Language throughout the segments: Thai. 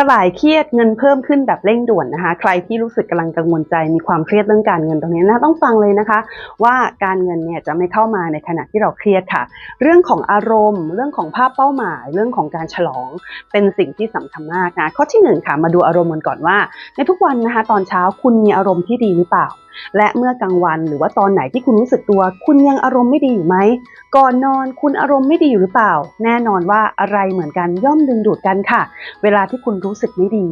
สลายเครียดเงินเพิ่มขึ้นแบบเร่งด่วนนะคะ ใครที่รู้สึกกำลังกังวลใจมีความเครียดเรื่องการเงินตรงนี้นะต้องฟังเลยนะคะ ว่าการเงินเนี่ยจะไม่เข้ามาในขณะที่เราเครียดค่ะ เรื่องของอารมณ์ เรื่องของภาพเป้าหมาย เรื่องของการฉลองเป็นสิ่งที่สำคัญมากนะข้อที่หนึ่งค่ะมาดูอารมณ์กันก่อนว่า ในทุกวันนะคะ ตอนเช้าคุณมีอารมณ์ที่ดีหรือเปล่า และเมื่อกลางวันหรือว่าตอนไหนที่คุณรู้สึกตัว คุณยังอารมณ์ไม่ดีอยู่ไหม ก่อนนอนคุณอารมณ์ไม่ดีอยู่หรือเปล่า แน่นอนว่าอะไรเหมือนกันย่อมดึงดูดกันค่ะ เวลาที่คุณรู้สึกไม่ดี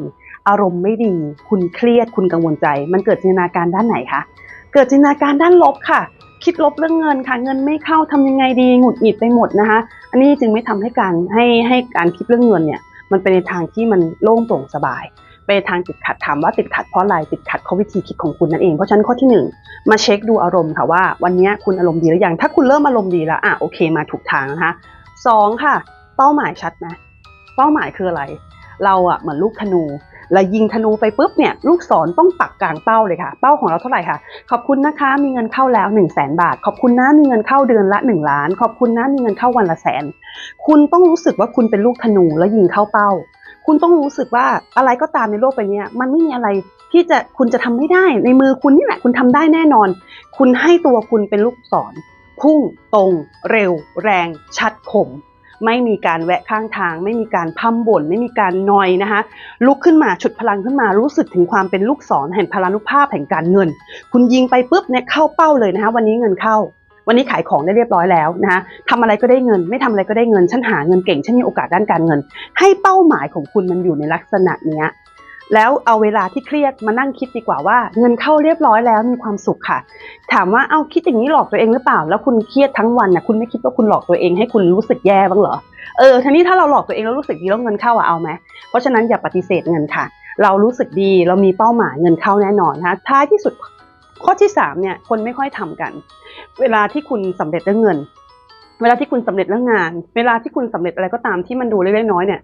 อารมณ์ไม่ดี คุณเครียด คุณกังวลใจ มันเกิดจินตนาการด้านไหนคะ เกิดจินตนาการด้านลบค่ะคิดลบเรื่องเงินค่ะเงินไม่เข้าทำยังไงดีหงุดหงิดไปหมดนะคะ อันนี้จึงไม่ทำให้การให้ให้การคิดเรื่องเงินเนี่ยมันเป็นในทางที่มันโล่งโปร่งสบาย เป็นทางติดขัดถามว่าติดขัดเพราะอะไรติดขัดเพราะวิธีคิดของคุณนั่นเองเพราะฉะนั้นข้อที่หนึ่งมาเช็คดูอารมณ์ค่ะว่า วันนี้คุณอารมณ์ดีหรือยังถ้าคุณเริ่มอารมณ์ดีแล้วอะโอเคมาถูกทางนะคะสองค่ะ เป้าหมายชัดไหมเป้าหมายคืออะไร เราอะเหมือนลูกธนูเรายิงธนูไปปุ๊บเนี่ยลูกศรต้องปักกลางเป้าเลยค่ะ เป้าของเราเท่าไหร่ค่ะขอบคุณนะคะ มีเงินเข้าแล้ว1นึ่งแสนบาท ขอบคุณนะมีเงินเข้าเดือนละ 1 ล้าน ขอบคุณนะมีเงินเข้าวันละแสน คุณต้องรู้สึกว่าคุณเป็นลูกธนูแล้วยิงเข้าเป้า คุณต้องรู้สึกว่าอะไรก็ตามในโลกใบนี้มันไม่มีอะไรที่จะคุณจะทำไม่ได้ ในมือคุณนี่แหละคุณทำได้แน่นอน คุณให้ตัวคุณเป็นลูกศร พุ่งตรง เร็ว แรง ชัดคมไม่มีการแวะข้างทาง ไม่มีการพัมบ่นไม่มีการนอยนะคะ ลุกขึ้นมาฉุดพลังขึ้นมารู้สึกถึงความเป็นลูกศรแห่งพลานุภาพแห่งการเงิน คุณยิงไปปุ๊บเนี่ยเข้าเป้าเลยนะคะ วันนี้เงินเข้า วันนี้ขายของได้เรียบร้อยแล้วนะคะทำอะไรก็ได้เงิน ไม่ทำอะไรก็ได้เงิน ฉันหาเงินเก่ง ฉันมีโอกาสด้านการเงิน ให้เป้าหมายของคุณมันอยู่ในลักษณะเนี้ยแล้วเอาเวลาที่เครียดมานั่งคิดดีกว่าว่า เงินเข้าเรียบร้อยแล้วมีความสุขค่ะ ถามว่าเอาคิดอย่างนี้หลอกตัวเองหรือเปล่า แล้วคุณเครียดทั้งวันนะคุณไม่คิดว่าคุณหลอกตัวเองให้คุณรู้สึกแย่บ้างเหรอเออทีนี้ถ้าเราหลอกตัวเองแล้วรู้สึกดีแล้วเงินเข้าอะเอาไหมเพราะฉะนั้นอย่าปฏิเสธเงินค่ะ เรารู้สึกดีเรามีเป้าหมายเงินเข้าแน่นอนนะท้ายที่สุด ข้อที่สามเนี่ยคนไม่ค่อยทำกัน เวลาที่คุณสำเร็จเรื่องเงิน เวลาที่คุณสำเร็จเรื่องงาน เวลาที่คุณสำเร็จอะไรก็ตามที่มันดูเล็กๆน้อยๆเนี่ย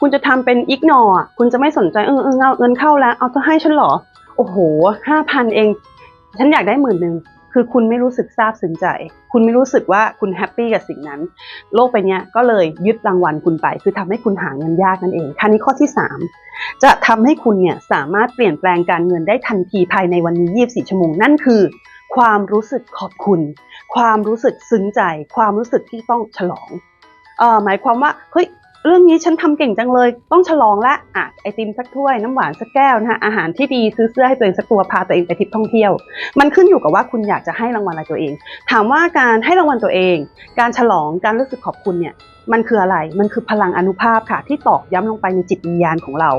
คุณจะทำเป็นอิกนอคุณจะไม่สนใจเออเออเงาเงินเข้าแล้ว เอาจะให้ฉันหรอ โอ้โหห้าพันเอง ฉันอยากได้หมื่นหนึ่ง คือคุณไม่รู้สึกซาบซึ้งใจ คุณไม่รู้สึกว่าคุณแฮปปี้กับสิ่งนั้น โลกไปเนี้ยก็เลยยึดรางวัลคุณไป คือทำให้คุณหาเงินยากนั่นเองคันนี้ข้อที่ 3 จะทำให้คุณเนี่ยสามารถเปลี่ยนแปลงการเงินได้ทันทีภายในวันนี้ 24 ชั่วโมง นั่นคือ ความรู้สึกขอบคุณ ความรู้สึกซึ้งใจ ความรู้สึกที่ต้องฉลองเอ่อหมายความว่าเฮ้ย เรื่องนี้ฉันทำเก่งจังเลย ต้องฉลองละอะไอติมสักถ้วยน้ำหวานสักแก้วนะฮะอาหารที่ดีซื้อเสื้อให้ตัวเองสักตัวพาตัวเองไปทริปท่องเที่ยว มันขึ้นอยู่กับว่าคุณอยากจะให้รางวัลอะไรตัวเอง ถามว่าการให้รางวัลตัวเอง การฉลองการรู้สึกขอบคุณเนี่ยมันคืออะไร มันคือพลังอนุภาพค่ะ ที่ตอกย้ำลงไปในจิตวิญญาณของเรา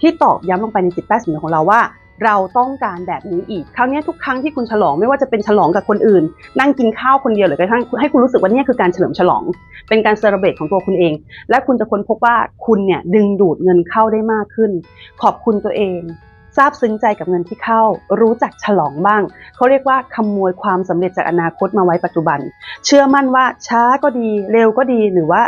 ที่ตอกย้ำลงไปในจิตใต้สำนึกของเราว่า เราต้องการแบบนี้อีกคราวนี้ทุกครั้งที่คุณฉลองไม่ว่าจะเป็นฉลองกับคนอื่น นั่งกินข้าวคนเดียวหรือกระทั่งให้คุณรู้สึกว่านี่คือการเฉลิมฉลอง เป็นการเซอร์เบตของตัวคุณเอง และคุณจะค้นพบว่าคุณเนี่ยดึงดูดเงินเข้าได้มากขึ้น ขอบคุณตัวเองซาบซึ้งใจกับเงินที่เข้า รู้จักฉลองบ้าง เขาเรียกว่าขโมยความสำเร็จจากอนาคตมาไว้ปัจจุบัน เชื่อมั่นว่าช้าก็ดี เร็วก็ดี หรือว่า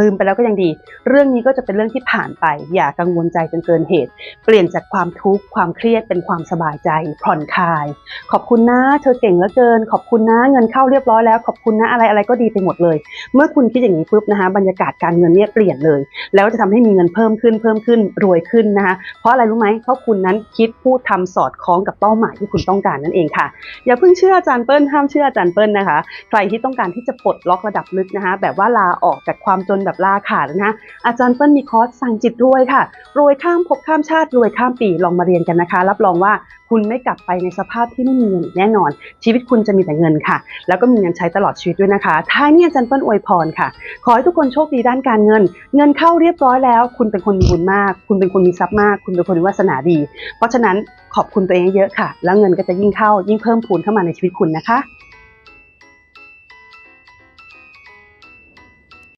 ลืมไปแล้วก็ยังดี เรื่องนี้ก็จะเป็นเรื่องที่ผ่านไป อย่ากังวลใจจนเกินเหตุ เปลี่ยนจากความทุกข์ความเครียดเป็นความสบายใจ ผ่อนคลาย ขอบคุณนะเธอเก่งเหลือเกิน ขอบคุณนะเงินเข้าเรียบร้อยแล้ว ขอบคุณนะอะไรอะไรก็ดีไปหมดเลย เมื่อคุณคิดอย่างนี้ปุ๊บนะคะบรรยากาศการเงินเนี่ยเปลี่ยนเลย แล้วจะทำให้มีเงินเพิ่มขึ้นเพิ่มขึ้นรวยขึ้นนะคะเพราะอะไรรู้ไหมเพราะคุณนั้นคิดพูดทำสอดคล้องกับเป้าหมายที่คุณต้องการนั่นเองค่ะ อย่าเพิ่งเชื่ออาจารย์เปิ้ลห้ามเชื่ออาจารย์เปิ้ลนะคะ ใครที่ต้องการที่จะปลดล็อกระดับลึกนะคะแบบว่าลาออกจากความจจนแบบลาขาดนะคะอาจารย์เปิ้ลมีคอร์สสั่งจิตรวยค่ะ รวยข้ามภพข้ามชาติรวยข้ามปีลองมาเรียนกันนะคะ รับรองว่าคุณไม่กลับไปในสภาพที่ไม่มีเงินแน่นอน ชีวิตคุณจะมีแต่เงินค่ะ แล้วก็มีเงินใช้ตลอดชีวิตด้วยนะคะท้ายนี้อาจารย์เปิ้ลอวยพรค่ะ ขอให้ทุกคนโชคดีด้านการเงิน เงินเข้าเรียบร้อยแล้ว คุณเป็นคนมีบุญมาก คุณเป็นคนมีทรัพย์มาก คุณเป็นคนมีวาสนาดี เพราะฉะนั้นขอบคุณตัวเองเยอะค่ะ แล้วเงินก็จะยิ่งเข้ายิ่งเพิ่มพูนเข้ามาในชีวิตคุณนะคะ